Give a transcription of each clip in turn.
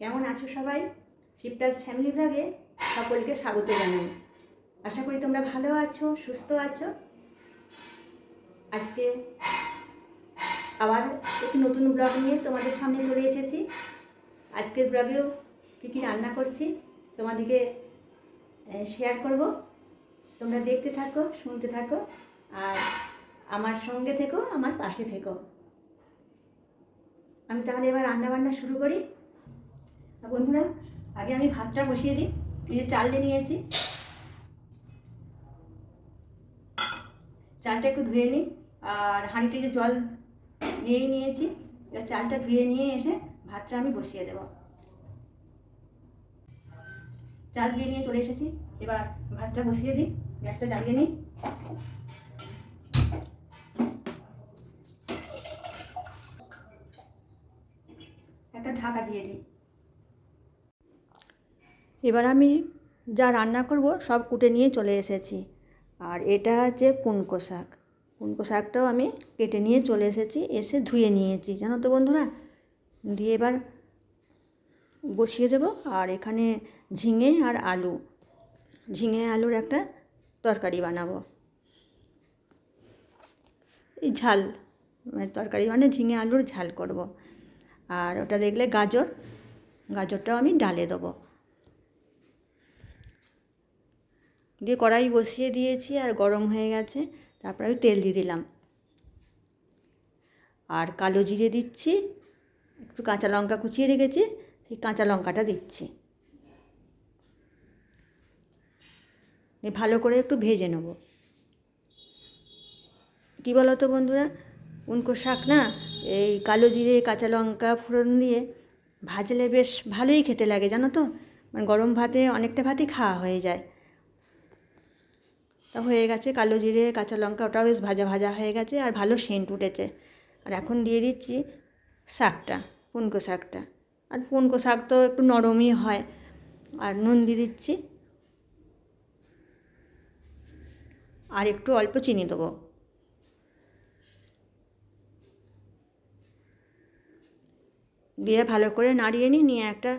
কেমন আছো সবাই? শিবটাস ফ্যামিলি ব্লগে সকলকে স্বাগত জানাই। আশা করি তোমরা ভালো আছো, সুস্থ আছো। আজকে আবার একটি নতুন ব্লগ নিয়ে তোমাদের সামনে চলে এসেছি। আজকের ব্লগেও কী কী রান্না করছি তোমাদেরকে শেয়ার করব। তোমরা দেখতে থাকো, শুনতে থাকো, আর আমার সঙ্গে থেকো, আমার পাশে থেকো। আমি তাহলে এবার রান্না বান্না শুরু করি। আর বন্ধুরা, আগে আমি ভাতটা বসিয়ে দিই। এই যে চালটা নিয়েছি। চালটা একটু ধুয়ে নিই। আর হাঁড়িতে যে জল নিয়েই নিয়েছি, এবার চালটা ধুয়ে নিয়ে এসে ভাতটা আমি বসিয়ে দেব। চাল ধুয়ে নিয়ে চলে এসেছি। এবার ভাতটা বসিয়ে দিই। গ্যাসটা জ্বালিয়ে নিই। একটা ঢাকা দিয়ে দিই। এবার আমি যা রান্না করব সব কুটে নিয়ে চলে এসেছি। আর এটা হচ্ছে পুনকো শাক। পুনকো শাকটাও আমি কেটে নিয়ে চলে এসেছি, এসে ধুয়ে নিয়েছি। জানো তো বন্ধুরা? দিয়ে এবার বসিয়ে দেব। আর এখানে ঝিঙে আর আলু। ঝিঙে আলুর একটা তরকারি বানাবো। এই ঝাল মানে তরকারি মানে ঝিঙে আলুর ঝাল করব। আর ওটা দেখলে গাজর। গাজরটাও আমি ডালে দেবো। দিয়ে কড়াই বসিয়ে দিয়েছি আর গরম হয়ে গেছে। তারপর আমি তেল দিয়ে দিলাম। আর কালো জিরে দিচ্ছি, একটু কাঁচা লঙ্কা কুচিয়ে রেখেছি, সেই কাঁচা লঙ্কাটা দিচ্ছি। ভালো করে একটু ভেজে নেব। কী বলো তো বন্ধুরা, উনকো শাক না, এই কালো জিরে, কাঁচা লঙ্কা ফোড়ন দিয়ে ভাজলে বেশ ভালোই খেতে লাগে, জানো তো? মানে গরম ভাতে অনেকটা ভাতই খাওয়া হয়ে যায়। তা হয়ে গেছে, কালো জিরে, কাঁচা লঙ্কা, ওটাও বেশ ভাজা ভাজা হয়ে গেছে আর ভালো সেন্ট উঠেছে। আর এখন দিয়ে দিচ্ছি শাকটা, পুনকো শাকটা। আর পুনকো শাক তো একটু নরমই হয়। আর নুন দিয়ে দিচ্ছি। আর একটু অল্প চিনি দেবো। দিয়ে ভালো করে নাড়িয়ে নিই নিয়ে একটা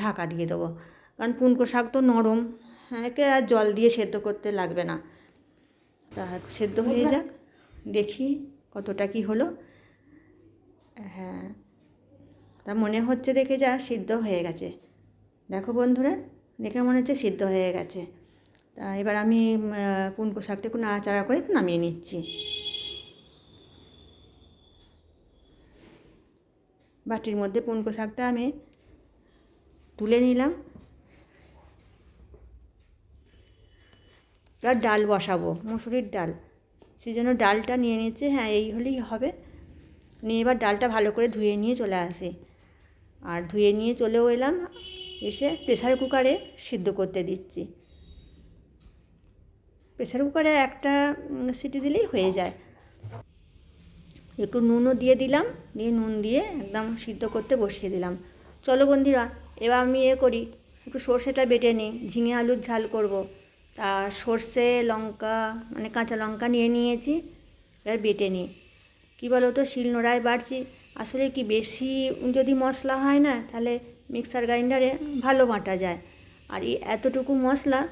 ঢাকা দিয়ে দেবো। কারণ পুনকো শাক তো নরম হ্যাঁ একে আর জল দিয়ে সেদ্ধ করতে লাগবে না। তা সেদ্ধ হয়ে যাক। দেখি কতটা কি হলো। হ্যাঁ তা মনে হচ্ছে দেখে যা সিদ্ধ হয়ে গেছে। দেখো বন্ধুরা দেখে মনে হচ্ছে সিদ্ধ হয়ে গেছে। তা এবার আমি পুনকো শাকটা একটু নাড়াচাড়া করে নামিয়ে নিচ্ছি। বাটির মধ্যে পুনকো শাকটা আমি তুলে নিলাম। এবার ডাল বসাবো, মুসুরির ডাল। সেই জন্য ডালটা নিয়ে নিচ্ছে হ্যাঁ এই হলেই হবে। নিয়ে এবার ডালটা ভালো করে ধুয়ে নিয়ে চলে আসি। আর ধুয়ে নিয়ে চলেও এলাম, এসে প্রেসার কুকারে সিদ্ধ করতে দিচ্ছি। প্রেসার কুকারে একটা সিটি দিলেই হয়ে যায়। একটু নুনও দিয়ে দিলাম, দিয়ে নুন দিয়ে একদম সিদ্ধ করতে বসিয়ে দিলাম। চলো বন্ধুরা, এবার আমি এ করি, একটু সর্ষেটা বেটে নিই, ঝিঙে আলুর ঝাল করব। তা সর্ষে, লঙ্কা মানে কাঁচা লঙ্কা নিয়ে নিয়েছি, এবার বেটে নিই। কী বলো তো শিলনোড়ায় বাড়ছি। আসলে কি বেশি যদি মশলা হয় না, তাহলে মিক্সার গ্রাইন্ডারে ভালো বাটা যায়। আর এই এতটুকু মশলা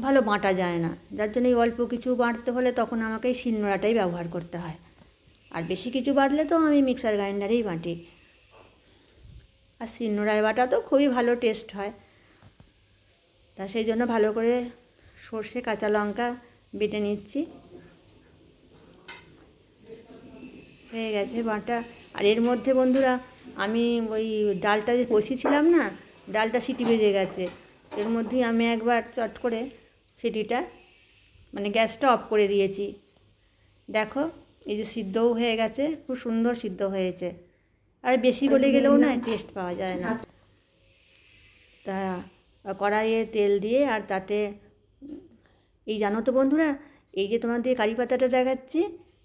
ভালো বাটা যায় না। যার জন্য এই অল্প কিছু বাঁটতে হলে তখন আমাকে এই শিলনোড়াটাই ব্যবহার করতে হয়। আর বেশি কিছু বাটলে তো আমি মিক্সার গ্রাইন্ডারেই বাটি। আর শিলনোড়ায় বাটা তো খুবই ভালো টেস্ট হয়। তা সেই জন্য ভালো করে সর্ষে, কাঁচা লঙ্কা বেটে নিচ্ছি। হয়ে গেছে বাটা। আর এর মধ্যে বন্ধুরা, আমি ওই ডালটা যে কষিয়েছিলাম না, ডালটা সিটি বেজে গেছে। এর মধ্যেই আমি একবার চট করে সিটিটা মানে গ্যাসটা অফ করে দিয়েছি। দেখো, এই যে সিদ্ধও হয়ে গেছে, খুব সুন্দর সিদ্ধ হয়েছে। আর বেশি গলে গেলেও না টেস্ট পাওয়া যায় না। তা, কড়াইয়ে তেল দিয়ে আর তাতে এই জানো তো বন্ধুরা, এই যে তোমাদের কারি পাতাটা দেখাচ্ছি,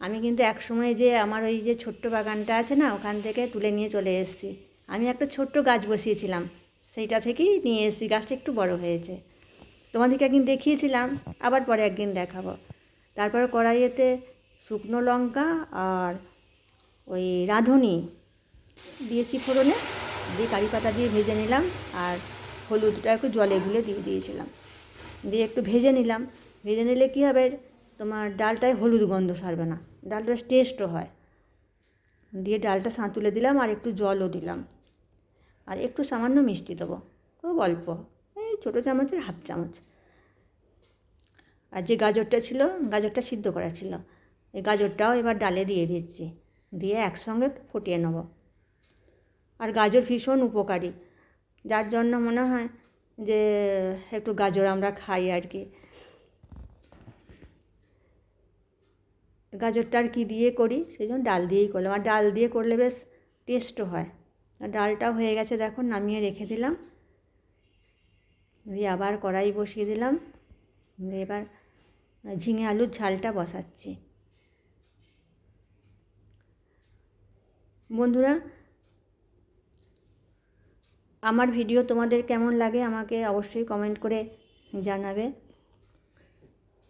আমি কিন্তু এক সময় যে আমার ওই যে ছোট্ট বাগানটা আছে না, ওখান থেকে তুলে নিয়ে চলে এসেছি। আমি একটা ছোট্ট গাছ বসিয়েছিলাম, সেইটা থেকেই নিয়ে এসেছি, গাছটা একটু বড় হয়েছে। তোমাদেরকে একদিন দেখিয়েছিলাম, আবার পরে একদিন দেখাবো। তারপরে কড়াইয়েতে শুকনো লঙ্কা আর ওই রাঁধুনি দিয়েছি ফোড়নে, দিয়ে কারি পাতা দিয়ে ভেজে নিলাম, আর হলুদটা একটু জলে গুলে দিয়ে দিয়েছিলাম। দিয়ে একটু ভেজে নিলাম ভেজে নিলে কী হবে? তোমার ডালটায় হলুদ গন্ধ সারবে না। ডালটা টেস্টও হয়। দিয়ে ডালটা সাঁতুলে দিলাম আর একটু জলও দিলাম। আর একটু সামান্য মিষ্টি দেবো। খুব অল্প। এই ছোটো চামচের হাফ চামচ। আর যে গাজরটা ছিল, গাজরটা সিদ্ধ করা ছিল, এই গাজরটাও এবার ডালে দিয়ে দিচ্ছি। দিয়ে একসঙ্গে ফুটিয়ে নেব। আর গাজর ভীষণ উপকারী। যার জন্য মনে হয় যে, একটু গাজর আমরা খাই আর কি। গাজরটা আর কী দিয়ে করি? সেই জন্য ডাল দিয়েই করলাম। আর ডাল দিয়ে করলে বেশ টেস্টও হয়। আর ডালটাও হয়ে গেছে দেখো, নামিয়ে রেখে দিলাম। দিয়ে আবার কড়াই বসিয়ে দিলাম। দিয়ে এবার ঝিঙে আলুর ঝালটা বসাচ্ছি। বন্ধুরা, আমার ভিডিও তোমাদের কেমন লাগে আমাকে অবশ্যই কমেন্ট করে জানাবে।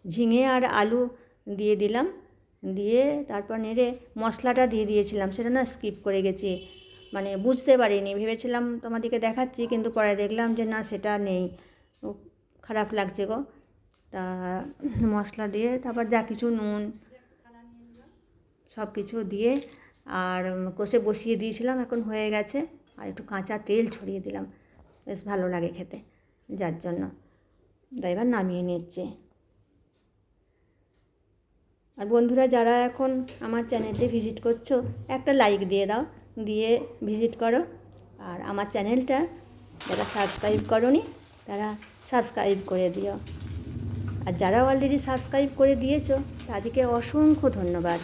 ঝিঙে আর আলু দিয়ে দিলাম। দিয়ে তারপর নেড়ে মশলাটা দিয়ে দিয়েছিলাম, সেটা না স্কিপ করে গেছি। মানে বুঝতে পারিনি, ভেবেছিলাম তোমাদেরকে দেখাচ্ছি, কিন্তু পরে দেখলাম যে না, সেটা নেই। খারাপ লাগছে গো। তা মশলা দিয়ে তারপর যা কিছু নুন, সব কিছু দিয়ে আর কষে বসিয়ে দিয়েছিলাম, এখন হয়ে গেছে। আর একটু কাঁচা তেল ছড়িয়ে দিলাম। বেশ ভালো লাগে খেতে, যার জন্য। তাই এবার নামিয়ে নিচ্ছি। আর বন্ধুরা, যারা এখন আমার চ্যানেলটি ভিজিট করছ, একটা লাইক দিয়ে দাও, দিয়ে ভিজিট করো। আর আমার চ্যানেলটা যারা সাবস্ক্রাইব করনি, তারা সাবস্ক্রাইব করে দিও। আর যারা অলরেডি সাবস্ক্রাইব করে দিয়েছ, তাদেরকে অসংখ্য ধন্যবাদ।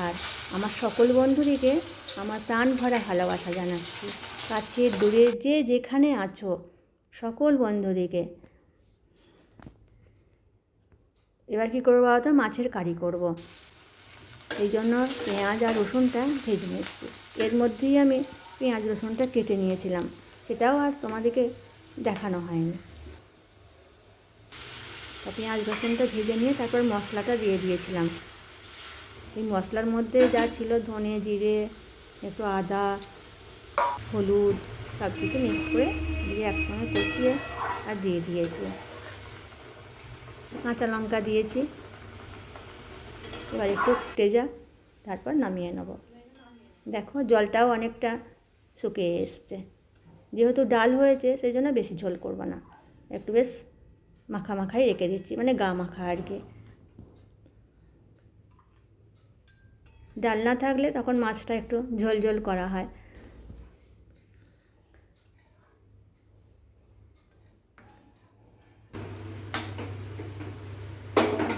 আর আমার সকল বন্ধুদেরকে আমার প্রাণ ভরা ভালোবাসা জানাচ্ছি। কাছে দূরে যে যেখানে আছো, সকল বন্ধুদিকে এবার কী করব বলতো মাছের কারি করব। এই জন্য পেঁয়াজ আর রসুনটা ভেজে নিচ্ছি। এর মধ্যেই আমি পেঁয়াজ, রসুনটা কেটে নিয়েছিলাম। সেটাও আর তোমাদেরকে দেখানো হয়নি। তা পেঁয়াজ, রসুনটা ভেজে নিয়ে তারপর মশলাটা দিয়ে দিয়েছিলাম। এই মশলার মধ্যে যা ছিল ধনে জিরে, একটু আদা, হলুদ সব কিছু মিক্স করে দিয়ে একসঙ্গে কষিয়ে আর দিয়ে দিয়েছি। কাঁচা লঙ্কা দিয়েছি। এবার একটু যা তারপর নামিয়ে নেব। দেখো, জলটাও অনেকটা শুকিয়ে এসছে। যেহেতু ডাল হয়েছে, সেই জন্য বেশি ঝোল করব না। একটু বেশ মাখা মাখাই রেখে দিচ্ছি মানে গা মাখা আর কি। ডাল না থাকলে তখন মাছটা একটু ঝোল ঝোল করা হয়।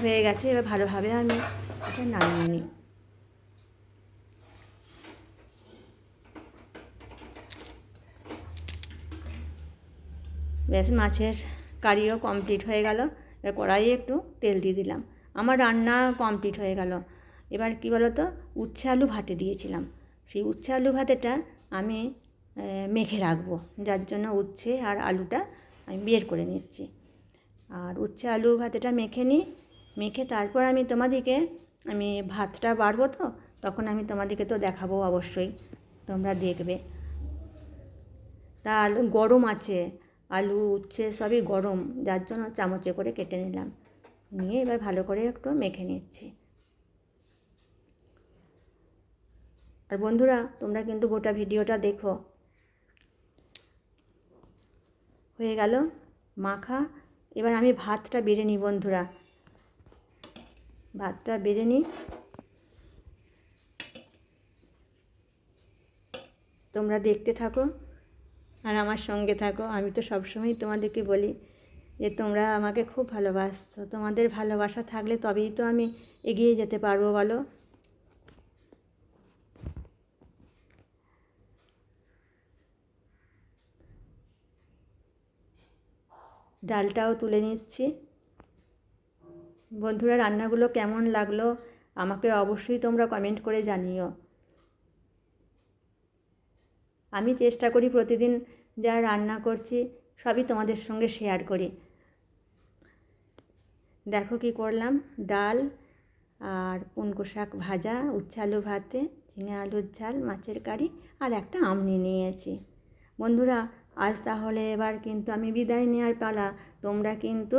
হয়ে গেছে, এবার ভালোভাবে আমি এটা নামিয়ে নিই। ব্যাস মাছের কারিও কমপ্লিট হয়ে গেল। এবার কড়াইয়ে একটু তেল দিয়ে দিলাম। আমার রান্না কমপ্লিট হয়ে গেল। এবার কী বলো তো উচ্ছে আলু ভাতে দিয়েছিলাম। সেই উচ্ছে আলু ভাতেটা আমি মেখে রাখব। যার জন্য উচ্ছে আর আলুটা আমি বের করে নিচ্ছি। আর উচ্ছে আলু ভাতেটা মেখে নিই। মেখে তারপর আমি তোমাদেরকে, আমি ভাতটা বাড়বো তো, তখন আমি তোমাদেরকে তো দেখাবো অবশ্যই, তোমরা দেখবে। তা আলু গরম আছে, আলু উচ্ছে সবই গরম, যার জন্য চামচে করে কেটে নিলাম। নিয়ে এবার ভালো করে একটু মেখে নিচ্ছি। আর বন্ধুরা, তোমরা কিন্তু গোটা ভিডিওটা দেখো। হয়ে গেল মাখা। এবার আমি ভাতটা বেড়ে নিই বন্ধুরা। ভাতটা বেড়ে নিই তোমরা দেখতে থাকো আর আমার সঙ্গে থাকো। আমি তো সবসময় তোমাদেরকে বলি যে তোমরা আমাকে খুব ভালোবাসছো। তোমাদের ভালোবাসা থাকলে তবেই তো আমি এগিয়ে যেতে পারব, বলো। ডালটাও তুলে নিচ্ছি। বন্ধুরা, রান্নাগুলো কেমন লাগল আমাকে অবশ্যই তোমরা কমেন্ট করে জানিও। আমি চেষ্টা করি প্রতিদিন যা রান্না করছি সবই তোমাদের সঙ্গে শেয়ার করি। দেখো কি করলাম, ডাল আর পুনকো শাক ভাজা, উচ্ছে আলু ভাতে, ঝিঙে আলুর ঝাল, মাছের কারি আর একটা আমনি নিয়েছি। বন্ধুরা, আজ তাহলে এবার কিন্তু আমি বিদায় নেওয়ার পালা। তোমরা কিন্তু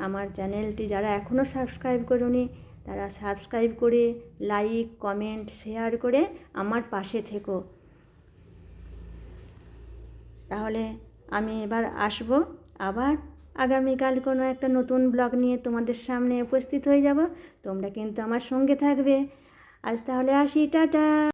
আমার চ্যানেলটি যারা এখনও সাবস্ক্রাইব করোনি, তারা সাবস্ক্রাইব করে, লাইক, কমেন্ট, শেয়ার করে আমার পাশে থেকো। তাহলে আমি এবার আসব। আবার আগামীকাল কোনো একটা নতুন ব্লগ নিয়ে তোমাদের সামনে উপস্থিত হয়ে যাব। তোমরা কিন্তু আমার সঙ্গে থাকবে। আজ তাহলে আসি, টাটা!